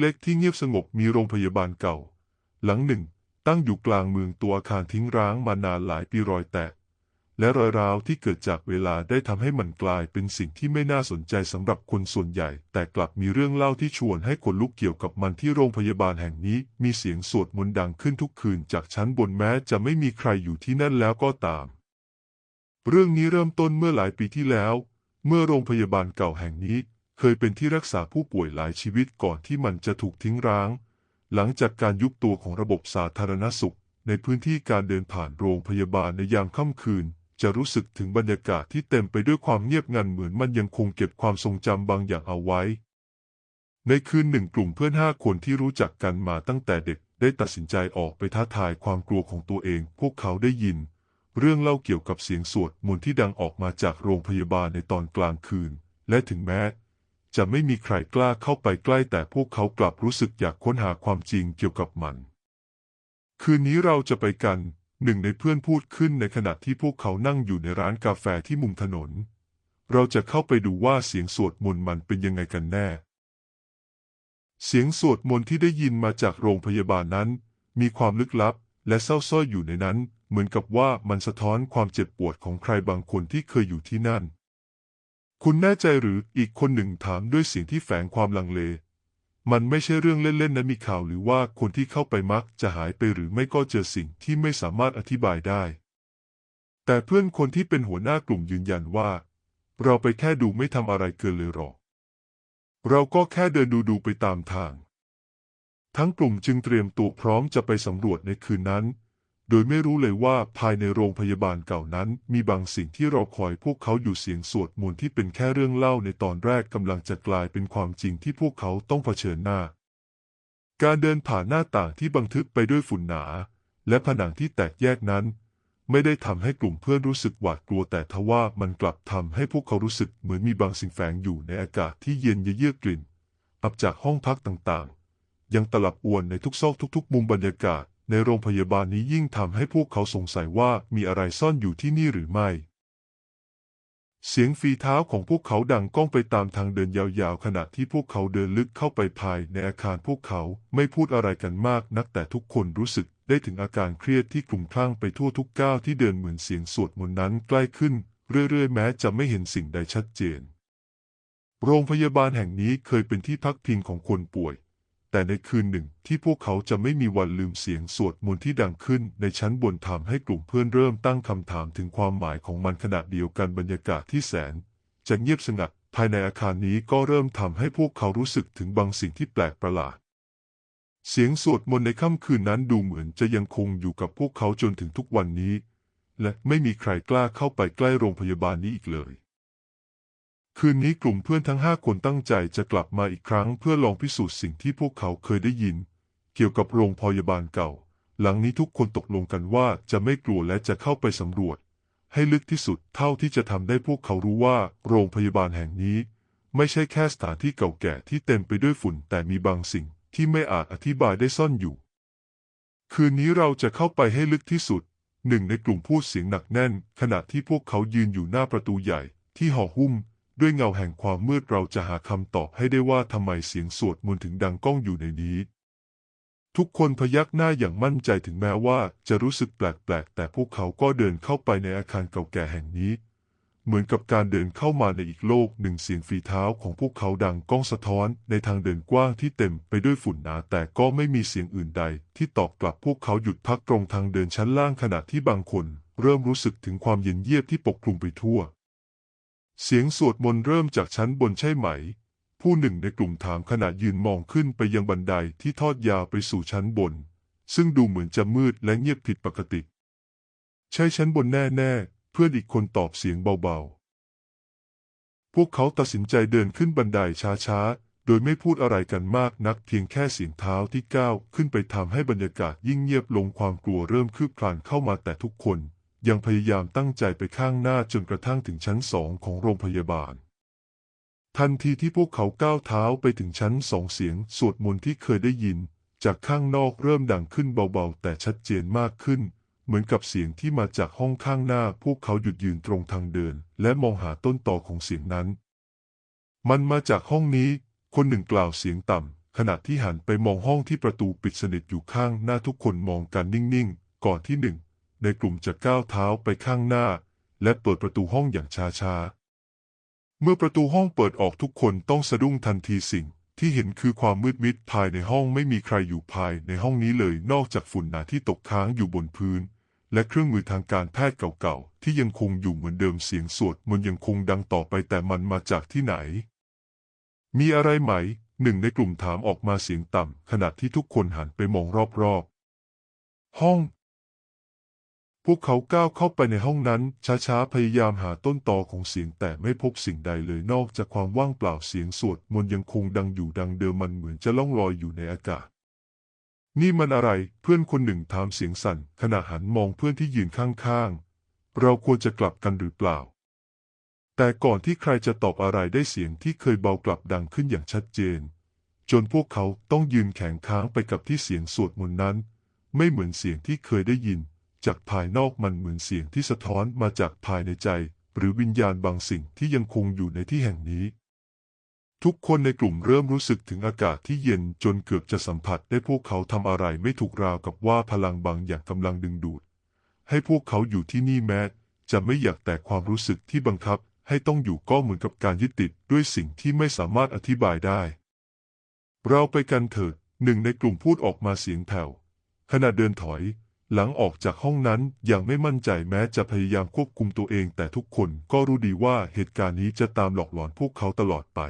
เล็กๆ ที่เงียบสงบมีโรงพยาบาลเก่า หลังหนึ่ง ตั้งอยู่กลางเมืองตัวอาคารทิ้งร้างมานานหลายปีรอยแตก และรอยร้าวที่เกิดจากเวลาได้ทำให้มันกลายเป็นสิ่งที่ไม่น่าสนใจสำหรับคนส่วนใหญ่ แต่กลับมีเรื่องเล่าที่ชวนให้ขนลุกเกี่ยวกับมันที่โรงพยาบาลแห่งนี้ มีเสียงสวดมนต์ดังขึ้นทุกคืนจากชั้นบนแม้จะไม่มีใครอยู่ที่นั่นแล้วก็ตาม เรื่องนี้เริ่มต้นเมื่อหลายปีที่แล้ว เมื่อโรงพยาบาลเก่าแห่งนี้ เคยเป็นที่รักษาผู้ป่วยหลายชีวิตก่อนที่มันจะถูกทิ้งร้าง หลังจากการยุบตัวของระบบสาธารณสุข ในพื้นที่การเดินผ่านโรงพยาบาลในยามค่ำคืน จะรู้สึกถึงบรรยากาศที่เต็มไปด้วยความเงียบงันเหมือนมันยังคงเก็บความทรงจำบางอย่างเอาไว้ ในคืนหนึ่งกลุ่มเพื่อนห้าคนที่รู้จักกันมาตั้งแต่เด็กได้ตัดสินใจออกไปท้าทายความกลัวของตัวเอง พวกเขาได้ยิน เรื่องเล่าเกี่ยวกับเสียงสวดมนต์ที่ดังออกมาจากโรงพยาบาลในตอนกลางคืน และถึงแม้ จะไม่มีใครกล้าเข้าไปใกล้แต่พวกเขากลับรู้สึกอยากค้นหาความจริงเกี่ยวกับมัน คืนนี้เราจะไปกันหนึ่งในเพื่อนพูดขึ้นในขณะที่พวกเขานั่งอยู่ในร้านกาแฟที่มุมถนน เราจะเข้าไปดูว่าเสียงสวดมนต์มันเป็นยังไงกันแน่ เสียงสวดมนต์ที่ได้ยินมาจากโรงพยาบาลนั้น มีความลึกลับและเศร้าส้อยอยู่ในนั้น เหมือนกับว่ามันสะท้อนความเจ็บปวดของใครบางคนที่เคยอยู่ที่นั่น คุณแน่ใจหรืออีกคนหนึ่งถามด้วยเสียงที่แฝงความลังเล มันไม่ใช่เรื่องเล่นๆนะมีข่าวหรือว่าคนที่เข้าไปมักจะหายไปหรือไม่ก็เจอสิ่งที่ไม่สามารถอธิบายได้ แต่เพื่อนคนที่เป็นหัวหน้ากลุ่มยืนยันว่า เราไปแค่ดูไม่ทำอะไรเกินเลยหรอก เราก็แค่เดินดูดูๆไปตามทาง ทั้งกลุ่มจึงเตรียมตัวพร้อมจะไปสำรวจในคืนนั้น โดยไม่รู้เลยว่าภายในโรงพยาบาลเก่านั้น มีบางสิ่งที่รอคอยพวกเขาอยู่เสียงสวดมนต์ที่เป็นแค่เรื่องเล่าในตอนแรกกำลังจะกลายเป็นความจริงที่พวกเขาต้องเผชิญหน้า การเดินผ่านหน้าต่างที่บังทึบไปด้วยฝุ่นหนา และผนังที่แตกแยกนั้น ไม่ได้ทำให้กลุ่มเพื่อนรู้สึกหวาดกลัวแต่ทว่ามันกลับทำให้พวกเขารู้สึกเหมือนมีบางสิ่งแฝงอยู่ในอากาศที่เย็นเยือกกลิ่นอับจากห้องพักต่างๆ ยังตลับอวนในทุกซอกทุก ๆ มุมบรรยากาศ ในโรงพยาบาลนี้ยิ่งทำให้พวกเขาสงสัยว่ามีอะไรซ่อนอยู่ที่นี่หรือไม่ เสียงฝีเท้าของพวกเขาดังก้องไปตามทางเดินยาวๆ ขณะที่พวกเขาเดินลึกเข้าไปภายในอาคารพวกเขาไม่พูดอะไรกันมากนักแต่ทุกคนรู้สึกได้ถึงอาการเครียดที่กลุ่มคลั่งไปทั่วทุกก้าวที่เดินเหมือนเสียงสวดมนต์นั้นใกล้ขึ้น เรื่อยๆ แม้จะไม่เห็นสิ่งใดชัดเจน โรงพยาบาลแห่งนี้เคยเป็นที่พักพิงของคนป่วย แต่ในคืนหนึ่งที่พวกเขาจะไม่มีวันลืมเสียงสวดมนต์ที่ดังขึ้นในชั้นบนทำให้กลุ่มเพื่อนเริ่มตั้งคำถามถึงความหมายของมันขณะเดียวกันบรรยากาศที่แสน จะเงียบสงัดภายในอาคารนี้ก็เริ่มทำให้พวกเขารู้สึกถึงบางสิ่งที่แปลกประหลาด เสียงสวดมนต์ในค่ำคืนนั้นดูเหมือนจะยังคงอยู่กับพวกเขาจนถึงทุกวันนี้ และไม่มีใครกล้าเข้าไปใกล้โรงพยาบาลนี้อีกเลย คืนนี้กลุ่มเพื่อนทั้งห้าคนตั้งใจจะกลับมาอีกครั้งเพื่อลองพิสูจน์สิ่งที่พวกเขาเคยได้ยิน เกี่ยวกับโรงพยาบาลเก่า หลังนี้ทุกคนตกลงกันว่าจะไม่กลัวและจะเข้าไปสำรวจ ให้ลึกที่สุดเท่าที่จะทำได้พวกเขารู้ว่า โรงพยาบาลแห่งนี้ ไม่ใช่แค่สถานที่เก่าแก่ที่เต็มไปด้วยฝุ่นแต่มีบางสิ่งที่ไม่อาจอธิบายได้ซ่อนอยู่ คืนนี้เราจะเข้าไปให้ลึกที่สุด หนึ่งในกลุ่มพูดเสียงหนักแน่น ขณะที่พวกเขายืนอยู่หน้าประตูใหญ่ที่ห่อหุ้ม ด้วยเงาแห่งความมืดเราจะหาคำตอบให้ได้ว่าทำไมเสียงสวดมนต์ถึงดังก้องอยู่ในนี้ ทุกคนพยักหน้าอย่างมั่นใจถึงแม้ว่าจะรู้สึกแปลกๆ แต่พวกเขาก็เดินเข้าไปในอาคารเก่าแก่แห่งนี้ เหมือนกับการเดินเข้ามาในอีกโลกหนึ่งเสียงฝีเท้าของพวกเขาดังก้องสะท้อนในทางเดินกว้างที่เต็มไปด้วยฝุ่นหนาแต่ก็ไม่มีเสียงอื่นใด ที่ตอบกลับพวกเขาหยุดพักตรงทางเดินชั้นล่างขณะที่บางคน เริ่มรู้สึกถึงความเย็นเยียบที่ปกคลุมไปทั่ว เสียงสวดมนต์เริ่มจากชั้นบนใช่ไหม ผู้หนึ่งในกลุ่มถามขณะยืนมองขึ้นไปยังบันไดที่ทอดยาวไปสู่ชั้นบน ซึ่งดูเหมือนจะมืดและเงียบผิดปกติ ใช่ชั้นบนแน่ๆ เพื่อนอีกคนตอบเสียงเบาๆ พวกเขาตัดสินใจเดินขึ้นบันไดช้าๆ โดยไม่พูดอะไรกันมากนักเพียงแค่เสียงเท้าที่ก้าวขึ้นไปทำให้บรรยากาศยิ่งเงียบลงความกลัวเริ่มคืบคลานเข้ามาแต่ทุกคน ยังพยายามตั้งใจไปข้างหน้าจนกระทั่งถึงชั้นสองของโรงพยาบาล ทันทีที่พวกเขาก้าวเท้าไปถึงชั้นสองเสียงสวดมนต์ที่เคยได้ยิน จากข้างนอกเริ่มดังขึ้นเบาๆ แต่ชัดเจนมากขึ้น เหมือนกับเสียงที่มาจากห้องข้างหน้า พวกเขาหยุดยืนตรงทางเดิน และมองหาต้นตอของเสียงนั้น มันมาจากห้องนี้ คนหนึ่งกล่าวเสียงต่ำขณะที่หันไปมองห้องที่ประตูปิดสนิทอยู่ข้างหน้าทุกคนมองกันนิ่งๆ ก่อนที่หนึ่ง ในกลุ่มจะก้าวเท้าไปข้างหน้า และเปิดประตูห้องอย่างช้าๆ เมื่อประตูห้องเปิดออกทุกคนต้องสะดุ้งทันทีสิ่งที่เห็นคือความมืดมิดภายในห้องไม่มีใครอยู่ภายในห้องนี้เลยนอกจากฝุ่นหนาที่ตกค้างอยู่บนพื้น และเครื่องมือทางการแพทย์เก่าๆ ที่ยังคงอยู่เหมือนเดิมเสียงสวดมันยังคงดังต่อไปแต่มันมาจากที่ไหน มีอะไรไหม หนึ่งในกลุ่มถามออกมาเสียงต่ำขณะที่ทุกคนหันไปมองรอบๆ ห้อง พวกเขาก้าวเข้าไปในห้องนั้น ช้าๆ พยายามหาต้นตอของเสียงแต่ไม่พบสิ่งใดเลยนอกจากความว่างเปล่าเสียงสวดมนต์ยังคงดังอยู่ดังเดิมมันเหมือนจะล่องลอยอยู่ในอากาศ นี่มันอะไรเพื่อนคนหนึ่งถามเสียงสั่น ขณะหันมองเพื่อนที่ยืนข้างๆ เราควรจะกลับกันหรือเปล่า แต่ก่อนที่ใครจะตอบอะไรได้เสียงที่เคยเบากลับดังขึ้นอย่างชัดเจน จนพวกเขาต้องยืนแข็งค้างไปกับที่เสียงสวดมนต์นั้น ไม่เหมือนเสียงที่เคยได้ยิน จากภายนอกมันเหมือนเสียงที่สะท้อนมาจากภายในใจ หรือวิญญาณบางสิ่งที่ยังคงอยู่ในที่แห่งนี้ ทุกคนในกลุ่มเริ่มรู้สึกถึงอากาศที่เย็นจนเกือบจะสัมผัสได้พวกเขาทำอะไรไม่ถูกราวกับว่าพลังบางอย่างกำลังดึงดูด ให้พวกเขาอยู่ที่นี่แม้ จะไม่อยากแต่ความรู้สึกที่บังคับให้ต้องอยู่ก็เหมือนกับการยึดติดด้วยสิ่งที่ไม่สามารถอธิบายได้ เราไปกันเถิดหนึ่งในกลุ่มพูดออกมาเสียงแผ่วขณะเดินถอย หลังออกจากห้องนั้นอย่างไม่มั่นใจแม้จะพยายามควบคุมตัวเองแต่ทุกคนก็รู้ดีว่าเหตุการณ์นี้จะตามหลอกหลอนพวกเขาตลอดไป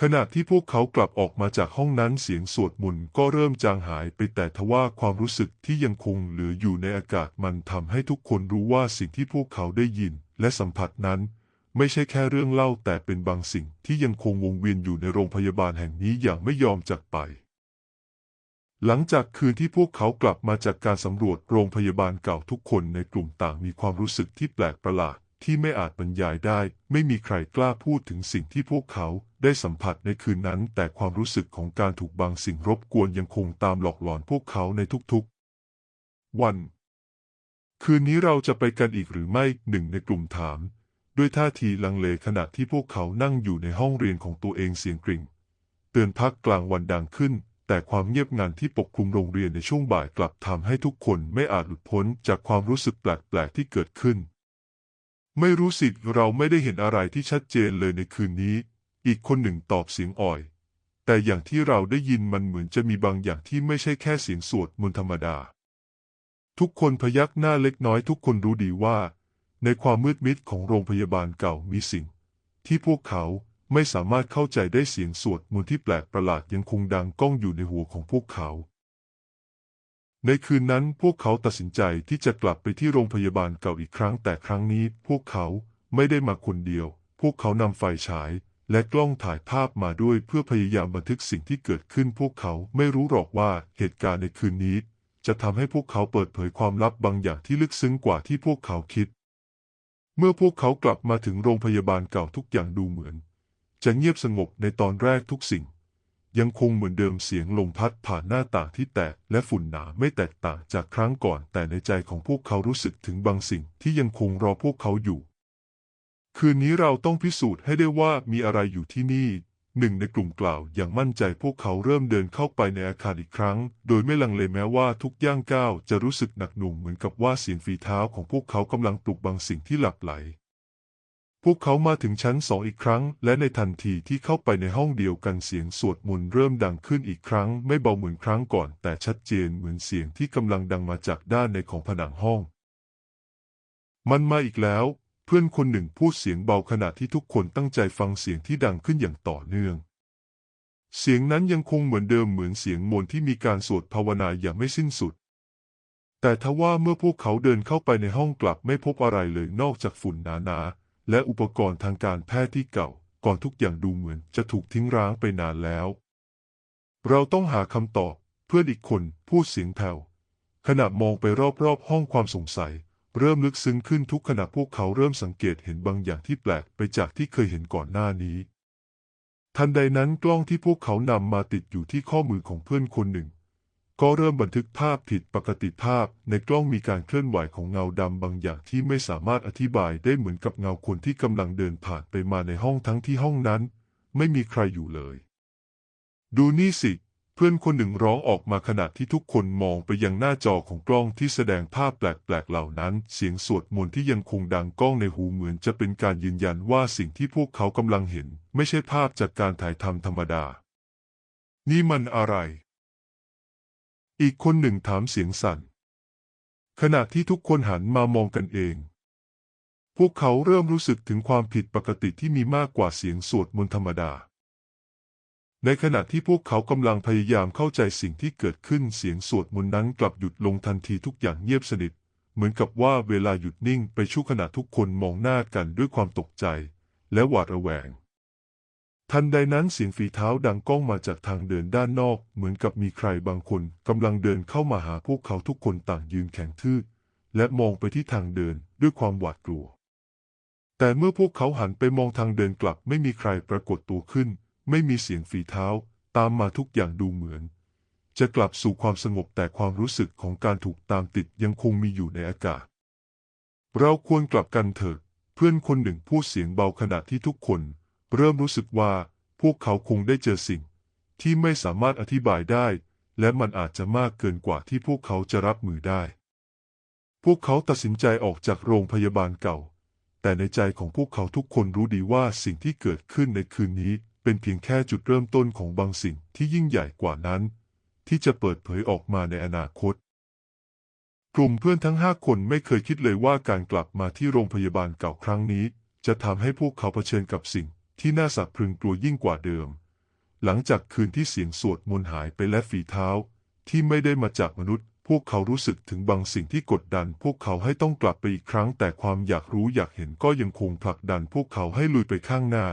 ขณะที่พวกเขากลับออกมาจากห้องนั้นเสียงสวดมนต์ก็เริ่มจางหายไปแต่ทว่าความรู้สึกที่ยังคงเหลืออยู่ในอากาศมันทำให้ทุกคนรู้ว่าสิ่งที่พวกเขาได้ยินและสัมผัสนั้นไม่ใช่แค่เรื่องเล่าแต่เป็นบางสิ่งที่ยังคงวงเวียนอยู่ในโรงพยาบาลแห่งนี้อย่างไม่ยอมจากไป หลังจากคืนที่พวกเขากลับมาจากการสำรวจโรงพยาบาลเก่าทุกคนในกลุ่มต่างมีความรู้สึกที่แปลกประหลาดที่ไม่อาจบรรยายได้ ไม่มีใครกล้าพูดถึงสิ่งที่พวกเขาได้สัมผัสในคืนนั้น แต่ความรู้สึกของการถูกบางสิ่งรบกวนยังคงตามหลอกหลอนพวกเขาในทุกๆ วัน คืนนี้เราจะไปกันอีกหรือไม่หนึ่งในกลุ่มถาม ด้วยท่าทีลังเลขณะที่พวกเขานั่งอยู่ในห้องเรียนของตัวเองเสียงกริ่ง เตือนพักกลางวันดังขึ้น แต่ความเงียบงันที่ปกคลุมโรงเรียนในช่วงบ่ายกลับทำให้ทุกคนไม่อาจหลุดพ้นจากความรู้สึกแปลกๆที่เกิดขึ้น ไม่รู้สิเราไม่ได้เห็นอะไรที่ชัดเจนเลยในคืนนี้ อีกคนหนึ่งตอบเสียงอ่อย แต่อย่างที่เราได้ยินมันเหมือนจะมีบางอย่างที่ไม่ใช่แค่เสียงสวดมนต์ธรรมดา ทุกคนพยักหน้าเล็กน้อยทุกคนรู้ดีว่า ในความมืดมิดของโรงพยาบาลเก่ามีสิ่ง ที่พวกเขา ไม่สามารถเข้าใจได้เสียงสวดมนต์ที่แปลกประหลาดยังคงดังก้องอยู่ในหัวของพวกเขา ในคืนนั้นพวกเขาตัดสินใจที่จะกลับไปที่โรงพยาบาลเก่าอีกครั้ง แต่ครั้งนี้พวกเขาไม่ได้มาคนเดียว พวกเขานำไฟฉายและกล้องถ่ายภาพมาด้วยเพื่อพยายามบันทึกสิ่งที่เกิดขึ้น พวกเขาไม่รู้หรอกว่าเหตุการณ์ในคืนนี้ จะทำให้พวกเขาเปิดเผยความลับบางอย่างที่ลึกซึ้งกว่าที่พวกเขาคิด เมื่อพวกเขากลับมาถึงโรงพยาบาลเก่าทุกอย่างดูเหมือน จะเงียบสงบในตอนแรกทุกสิ่ง ยังคงเหมือนเดิมเสียงลมพัดผ่านหน้าต่างที่แตกและฝุ่นหนาไม่แตกต่างจากครั้งก่อน แต่ในใจของพวกเขารู้สึกถึงบางสิ่งที่ยังคงรอพวกเขาอยู่ คืนนี้เราต้องพิสูจน์ให้ได้ว่ามีอะไรอยู่ที่นี่หนึ่งในกลุ่มกล่าวอย่างมั่นใจพวกเขาเริ่มเดินเข้าไปในอาคารอีกครั้ง โดยไม่ลังเลแม้ว่าทุกย่างก้าวจะรู้สึกหนักหน่วงเหมือนกับว่าเสียงฝีเท้าของพวกเขากำลังปลุกบางสิ่งที่หลับไหล พวกเขามาถึงชั้นสองอีกครั้ง และในทันทีที่เข้าไปในห้องเดียวกันเสียงสวดมนต์เริ่มดังขึ้นอีกครั้ง ไม่เบาเหมือนครั้งก่อน แต่ชัดเจนเหมือนเสียงที่กำลังดังมาจากด้านในของผนังห้อง มันมาอีกแล้ว เพื่อนคนหนึ่งพูดเสียงเบาขณะที่ทุกคนตั้งใจฟังเสียงที่ดังขึ้นอย่างต่อเนื่อง เสียงนั้นยังคงเหมือนเดิมเหมือนเสียงมนต์ที่มีการสวดภาวนาอย่างไม่สิ้นสุดแต่ทว่าเมื่อพวกเขาเดินเข้าไปในห้องกลับไม่พบอะไรเลยนอกจากฝุ่นหนาๆ และอุปกรณ์ทางการแพทย์ที่เก่า ก่อนทุกอย่างดูเหมือนจะถูกทิ้งร้างไปนานแล้ว เราต้องหาคำตอบ เพื่อนอีกคนพูดเสียงแผ่วขณะมองไปรอบๆ ห้องความสงสัย เริ่มลึกซึ้งขึ้นทุกขณะพวกเขาเริ่มสังเกตเห็นบางอย่างที่แปลกไปจากที่เคยเห็นก่อนหน้านี้ ทันใดนั้นกล้องที่พวกเขานำมาติดอยู่ที่ข้อมือของเพื่อนคนหนึ่ง ก็เริ่มบันทึกภาพผิดปกติภาพในกล้องมีการเคลื่อนไหวของเงาดำบางอย่างที่ไม่สามารถอธิบายได้เหมือนกับเงาคนที่กำลังเดินผ่านไปมาในห้องทั้งที่ห้องนั้น ไม่มีใครอยู่เลย ดูนี่สิ เพื่อนคนหนึ่งร้องออกมาขณะที่ทุกคนมองไปยังหน้าจอของกล้องที่แสดงภาพแปลกๆเหล่านั้น เสียงสวดมนต์ที่ยังคงดังก้องในหูเหมือนจะเป็นการยืนยันว่าสิ่งที่พวกเขากำลังเห็น ไม่ใช่ภาพจากการถ่ายทำธรรมดา นี่มันอะไร อีกคนหนึ่งถามเสียงสั่น ขณะที่ทุกคนหันมามองกันเอง พวกเขาเริ่มรู้สึกถึงความผิดปกติที่มีมากกว่าเสียงสวดมนต์ธรรมดา ในขณะที่พวกเขากำลังพยายามเข้าใจสิ่งที่เกิดขึ้นเสียงสวดมนต์นั้นกลับหยุดลงทันทีทุกอย่างเงียบสนิท เหมือนกับว่าเวลาหยุดนิ่งไปชั่วขณะทุกคนมองหน้ากันด้วยความตกใจ และหวาดระแวง ทันใดนั้นเสียงฝีเท้าดังก้องมาจากทางเดินด้านนอก เหมือนกับมีใครบางคนกำลังเดินเข้ามาหาพวกเขาทุกคนต่างยืนแข็งทื่อและมองไปที่ทางเดินด้วยความหวาดกลัว แต่เมื่อพวกเขาหันไปมองทางเดินกลับไม่มีใครปรากฏตัวขึ้น ไม่มีเสียงฝีเท้า ตามมาทุกอย่างดูเหมือน จะกลับสู่ความสงบแต่ความรู้สึกของการถูกตามติดยังคงมีอยู่ในอากาศ เราควรกลับกันเถิดเพื่อนคนหนึ่งพูดเสียงเบาขณะที่ทุกคน เริ่มรู้สึกว่าพวกเขาคงได้เจอสิ่ง ที่ไม่สามารถอธิบายได้ และมันอาจจะมากเกินกว่าที่พวกเขาจะรับมือได้ พวกเขาตัดสินใจออกจากโรงพยาบาลเก่า แต่ในใจของพวกเขาทุกคนรู้ดีว่าสิ่งที่เกิดขึ้นในคืนนี้ เป็นเพียงแค่จุดเริ่มต้นของบางสิ่งที่ยิ่งใหญ่กว่านั้น ที่จะเปิดเผยออกมาในอนาคตกลุ่มเพื่อนทั้งห้าคนไม่เคยคิดเลยว่าการกลับมาที่โรงพยาบาลเก่าครั้งนี้ จะทำให้พวกเขาเผชิญกับสิ่ง ที่น่าสะพรึงกลัวยิ่งกว่าเดิม หลังจากคืนที่เสียงสวดมนต์หายไปและฝีเท้า ที่ไม่ได้มาจากมนุษย์ พวกเขารู้สึกถึงบางสิ่งที่กดดัน พวกเขาให้ต้องกลับไปอีกครั้ง แต่ความอยากรู้อยากเห็นก็ยังคงผลักดัน พวกเขาให้ลุยไปข้างหน้า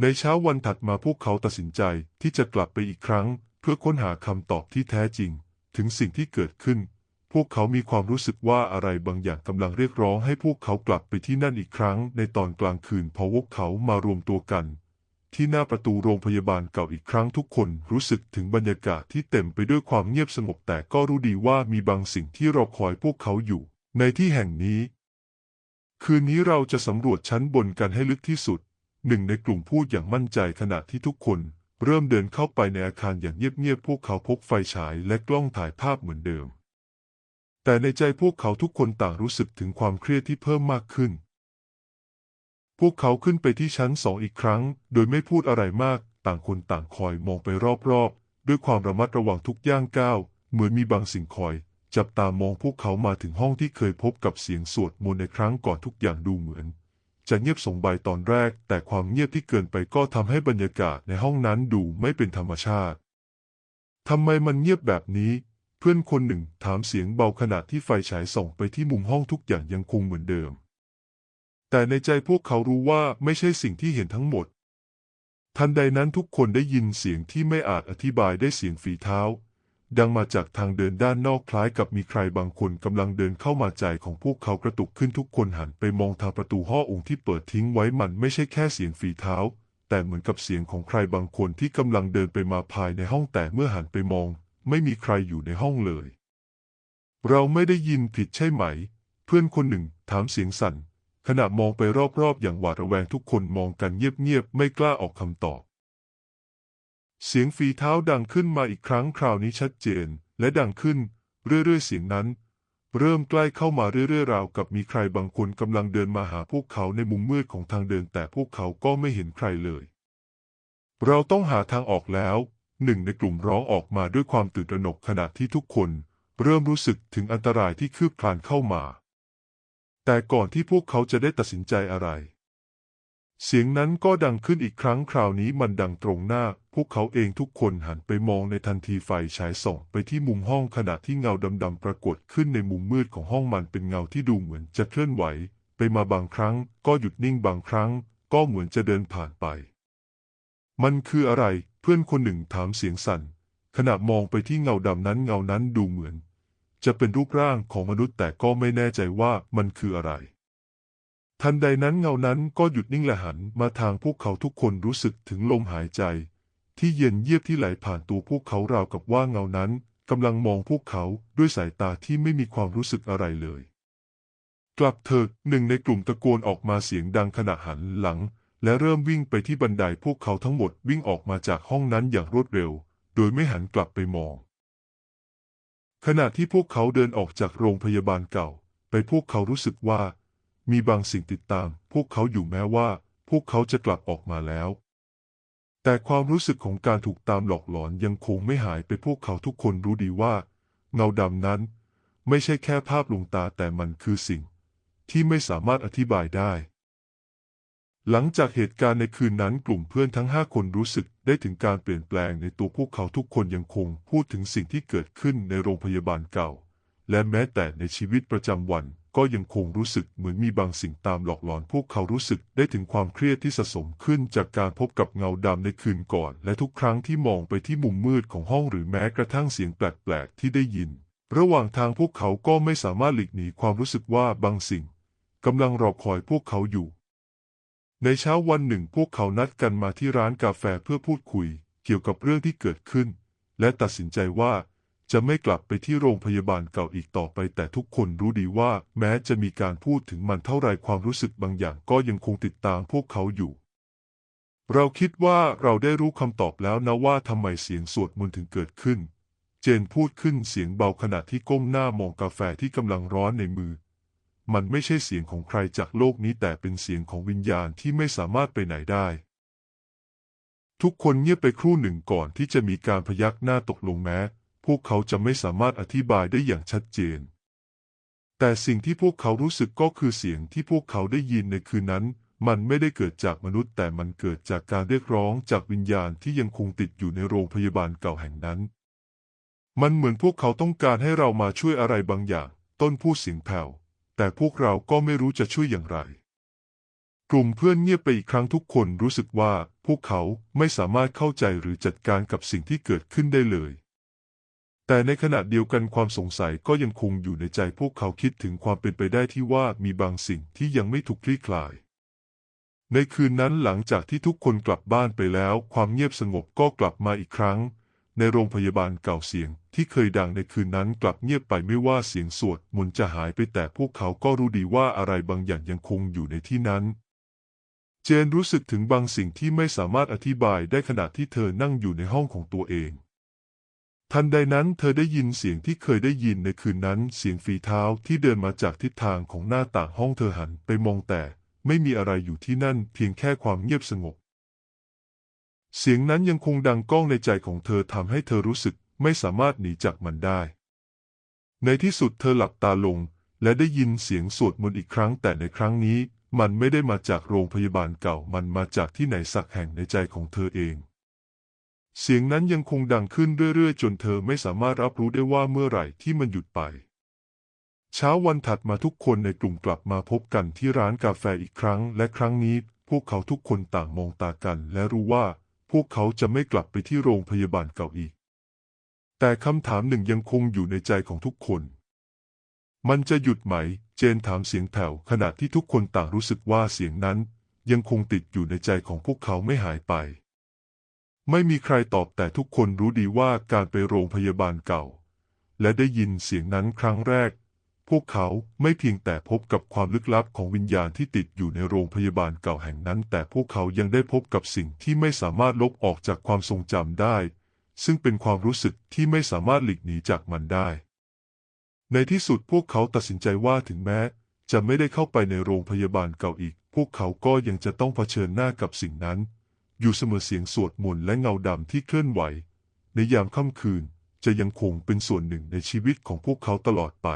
ในเช้าวันถัดมาพวกเขาตัดสินใจที่จะกลับไปอีกครั้ง เพื่อค้นหาคำตอบที่แท้จริง ถึงสิ่งที่เกิดขึ้น พวกเขามีความรู้สึกว่าอะไรบางอย่างกำลังเรียกร้องให้พวกเขากลับไปที่นั่นอีกครั้ง ในตอนกลางคืนพอพวกเขามารวมตัวกัน ที่หน้าประตูโรงพยาบาลเก่าอีกครั้งทุกคนรู้สึกถึงบรรยากาศที่เต็มไปด้วยความเงียบสงบแต่ก็รู้ดีว่ามีบางสิ่งที่รอคอยพวกเขาอยู่ ในที่แห่งนี้ คืนนี้เราจะสำรวจชั้นบนกันให้ลึกที่สุด หนึ่งในกลุ่มพูดอย่างมั่นใจขณะที่ทุกคน เริ่มเดินเข้าไปในอาคารอย่างเงียบๆพวกเขาพกไฟฉายและกล้องถ่ายภาพเหมือนเดิม แต่ในใจพวกเขาทุกคนต่างรู้สึกถึงความเครียดที่เพิ่มมากขึ้น พวกเขาขึ้นไปที่ชั้นสองอีกครั้ง โดยไม่พูดอะไรมาก ต่างคนต่างคอยมองไปรอบๆ ด้วยความระมัดระวังทุกย่างก้าว เหมือนมีบางสิ่งคอย จับตามองพวกเขามาถึงห้องที่เคยพบกับเสียงสวดมนต์ในครั้งก่อนทุกอย่างดูเหมือน จะเงียบสงบตอนแรก แต่ความเงียบที่เกินไปก็ทำให้บรรยากาศในห้องนั้นดูไม่เป็นธรรมชาติทำไมมันเงียบแบบนี้ พื่อนคนหนึ่งถามเสียงเบาขณะที่ไฟฉายส่องไปที่มุมห้องทุกอย่างยังคงเหมือนเดิม แต่ในใจพวกเขารู้ว่าไม่ใช่สิ่งที่เห็นทั้งหมด ทันใดนั้นทุกคนได้ยินเสียงที่ไม่อาจอธิบายได้เสียงฝีเท้า ดังมาจากทางเดินด้านนอกคล้ายกับมีใครบางคนกำลังเดินเข้ามาใจของพวกเขากระตุกขึ้นทุกคนหันไปมองทางประตูห้ององค์ที่เปิดทิ้งไว้มันไม่ใช่แค่เสียงฝีเท้า แต่เหมือนกับเสียงของใครบางคนที่กำลังเดินไปมาภายในห้องแต่เมื่อหันไปมอง ไม่มีใครอยู่ในห้องเลย เราไม่ได้ยินผิดใช่ไหม เพื่อนคนหนึ่งถามเสียงสั่น ขณะมองไปรอบๆ อย่างหวาดระแวงทุกคนมองกันเงียบๆ ไม่กล้าออกคำตอบ เสียงฝีเท้าดังขึ้นมาอีกครั้งคราวนี้ชัดเจน และดังขึ้น เรื่อยๆ เสียงนั้น เริ่มใกล้เข้ามาเรื่อยๆ ราวกับมีใครบางคนกำลังเดินมาหาพวกเขาในมุมมืดของทางเดินแต่พวกเขาก็ไม่เห็นใครเลย เราต้องหาทางออกแล้ว หนึ่งในกลุ่มร้องออกมาด้วยความตื่นตระหนกขณะที่ทุกคนเริ่มรู้สึกถึงอันตรายที่คืบคลานเข้ามา แต่ก่อนที่พวกเขาจะได้ตัดสินใจอะไร เสียงนั้นก็ดังขึ้นอีกครั้งคราวนี้มันดังตรงหน้า พวกเขาเองทุกคนหันไปมองในทันทีไฟฉายส่องไปที่มุมห้องขณะที่เงาดำๆปรากฏขึ้นในมุมมืดของห้องมันเป็นเงาที่ดูเหมือนจะเคลื่อนไหว ไปมาบางครั้ง ก็หยุดนิ่งบางครั้ง ก็เหมือนจะเดินผ่านไป มันคืออะไร เพื่อนคนหนึ่งถามเสียงสั่น ขณะมองไปที่เงาดำนั้นเงานั้นดูเหมือน จะเป็นรูปร่างของมนุษย์แต่ก็ไม่แน่ใจว่ามันคืออะไร ทันใดนั้นเงานั้นก็หยุดนิ่งและหันมาทางพวกเขาทุกคนรู้สึกถึงลมหายใจ ที่เย็นเยียบที่ไหลผ่านตัวพวกเขาราวกับว่าเงานั้นกำลังมองพวกเขาด้วยสายตาที่ไม่มีความรู้สึกอะไรเลย กลับเถิดหนึ่งในกลุ่มตะโกนออกมาเสียงดังขณะหันหลัง และเริ่มวิ่งไปที่บันไดพวกเขาทั้งหมดวิ่งออกมาจากห้องนั้นอย่างรวดเร็ว โดยไม่หันกลับไปมอง ขณะที่พวกเขาเดินออกจากโรงพยาบาลเก่า ไปพวกเขารู้สึกว่า มีบางสิ่งติดตาม พวกเขาอยู่แม้ว่า พวกเขาจะกลับออกมาแล้ว แต่ความรู้สึกของการถูกตามหลอกหลอนยังคงไม่หายไปพวกเขาทุกคนรู้ดีว่า เงาดำนั้น ไม่ใช่แค่ภาพลวงตาแต่มันคือสิ่ง ที่ไม่สามารถอธิบายได้ หลังจากเหตุการณ์ในคืนนั้นกลุ่มเพื่อนทั้งห้าคนรู้สึกได้ถึงการเปลี่ยนแปลงในตัวพวกเขาทุกคนยังคงพูดถึงสิ่งที่เกิดขึ้นในโรงพยาบาลเก่า และแม้แต่ในชีวิตประจำวันก็ยังคงรู้สึกเหมือนมีบางสิ่งตามหลอกหลอน พวกเขารู้สึกได้ถึงความเครียดที่สะสมขึ้นจากการพบกับเงาดำในคืนก่อน และทุกครั้งที่มองไปที่มุมมืดของห้องหรือแม้กระทั่งเสียงแปลกๆที่ได้ยิน ระหว่างทางพวกเขาก็ไม่สามารถหลีกหนีความรู้สึกว่าบางสิ่งกำลังรอคอยพวกเขาอยู่ ในเช้าวันหนึ่งพวกเขานัดกันมาที่ร้านกาแฟเพื่อพูดคุย เกี่ยวกับเรื่องที่เกิดขึ้น และตัดสินใจว่าจะไม่กลับไปที่โรงพยาบาลเก่าอีกต่อไป แต่ทุกคนรู้ดีว่า แม้จะมีการพูดถึงมันเท่าไรความรู้สึกบางอย่างก็ยังคงติดตามพวกเขาอยู่ เราคิดว่าเราได้รู้คำตอบแล้วนะว่าทำไมเสียงสวดมนต์ถึงเกิดขึ้น เจนพูดขึ้นเสียงเบาขณะที่ก้มหน้ามองกาแฟที่กำลังร้อนในมือ มันไม่ใช่เสียงของใครจากโลกนี้แต่เป็นเสียงของวิญญาณที่ไม่สามารถไปไหนได้ ทุกคนเงียบไปครู่หนึ่งก่อนที่จะมีการพยักหน้าตกลงแม้ พวกเขาจะไม่สามารถอธิบายได้อย่างชัดเจน แต่สิ่งที่พวกเขารู้สึกก็คือเสียงที่พวกเขาได้ยินในคืนนั้น มันไม่ได้เกิดจากมนุษย์ แต่มันเกิดจากการเรียกร้องจากวิญญาณที่ยังคงติดอยู่ในโรงพยาบาลเก่าแห่งนั้น มันเหมือนพวกเขาต้องการให้เรามาช่วยอะไรบางอย่าง ต้นพูดเสียงแผ่ว แต่พวกเราก็ไม่รู้จะช่วยอย่างไร กลุ่มเพื่อนเงียบไปอีกครั้งทุกคนรู้สึกว่าพวกเขาไม่สามารถเข้าใจหรือจัดการกับสิ่งที่เกิดขึ้นได้เลย แต่ในขณะเดียวกันความสงสัยก็ยังคงอยู่ในใจพวกเขาคิดถึงความเป็นไปได้ที่ว่ามีบางสิ่งที่ยังไม่ถูกคลี่คลาย ในคืนนั้นหลังจากที่ทุกคนกลับบ้านไปแล้ว ความเงียบสงบก็กลับมาอีกครั้ง ในโรงพยาบาลเก่าเสียง ที่เคยดังในคืนนั้นกลับเงียบไปไม่ว่าเสียงสวดมนต์จะหายไปแต่พวกเขาก็รู้ดีว่าอะไรบางอย่างยังคงอยู่ในที่นั้น เจนรู้สึกถึงบางสิ่งที่ไม่สามารถอธิบายได้ขณะที่เธอนั่งอยู่ในห้องของตัวเอง ทันใดนั้นเธอได้ยินเสียงที่เคยได้ยินในคืนนั้น เสียงฝีเท้าที่เดินมาจากทิศทางของหน้าต่างห้องเธอหันไปมองแต่ไม่มีอะไรอยู่ที่นั่นเพียงแค่ความเงียบสงบ เสียงนั้นยังคงดังก้องในใจของเธอทำให้เธอรู้สึกไม่สามารถหนีจากมันได้ ในที่สุดเธอหลับตาลง และได้ยินเสียงสวดมนต์อีกครั้ง แต่ในครั้งนี้ มันไม่ได้มาจากโรงพยาบาลเก่า มันมาจากที่ไหนสักแห่งในใจของเธอเอง เสียงนั้นยังคงดังขึ้นเรื่อยๆ จนเธอไม่สามารถรับรู้ได้ว่าเมื่อไหร่ที่มันหยุดไป เช้าวันถัดมาทุกคนในกลุ่มกลับมาพบกันที่ร้านกาแฟอีกครั้ง และครั้งนี้ พวกเขาทุกคนต่างมองตากัน และรู้ว่า วกเขาจะไม่กลับไปที่โรงพยาบาลเก่าอีก แต่คำถามหนึ่งยังคงอยู่ในใจของทุกคน มันจะหยุดไหม เจนถามเสียงแผ่วขณะที่ทุกคนต่างรู้สึกว่าเสียงนั้น ยังคงติดอยู่ในใจของพวกเขาไม่หายไป ไม่มีใครตอบแต่ทุกคนรู้ดีว่าการไปโรงพยาบาลเก่า และได้ยินเสียงนั้นครั้งแรก พวกเขาไม่เพียงแต่พบกับความลึกลับของวิญญาณที่ติดอยู่ในโรงพยาบาลเก่าแห่งนั้น แต่พวกเขายังได้พบกับสิ่งที่ไม่สามารถลบออกจากความทรงจำได้ ซึ่งเป็นความรู้สึกที่ไม่สามารถหลีกหนีจากมันได้ ในที่สุดพวกเขาตัดสินใจว่าถึงแม้ จะไม่ได้เข้าไปในโรงพยาบาลเก่าอีก พวกเขาก็ยังจะต้องเผชิญหน้ากับสิ่งนั้น อยู่เสมอเสียงสวดมนต์และเงาดำที่เคลื่อนไหว ในยามค่ำคืนจะยังคงเป็นส่วนหนึ่งในชีวิตของพวกเขาตลอดไป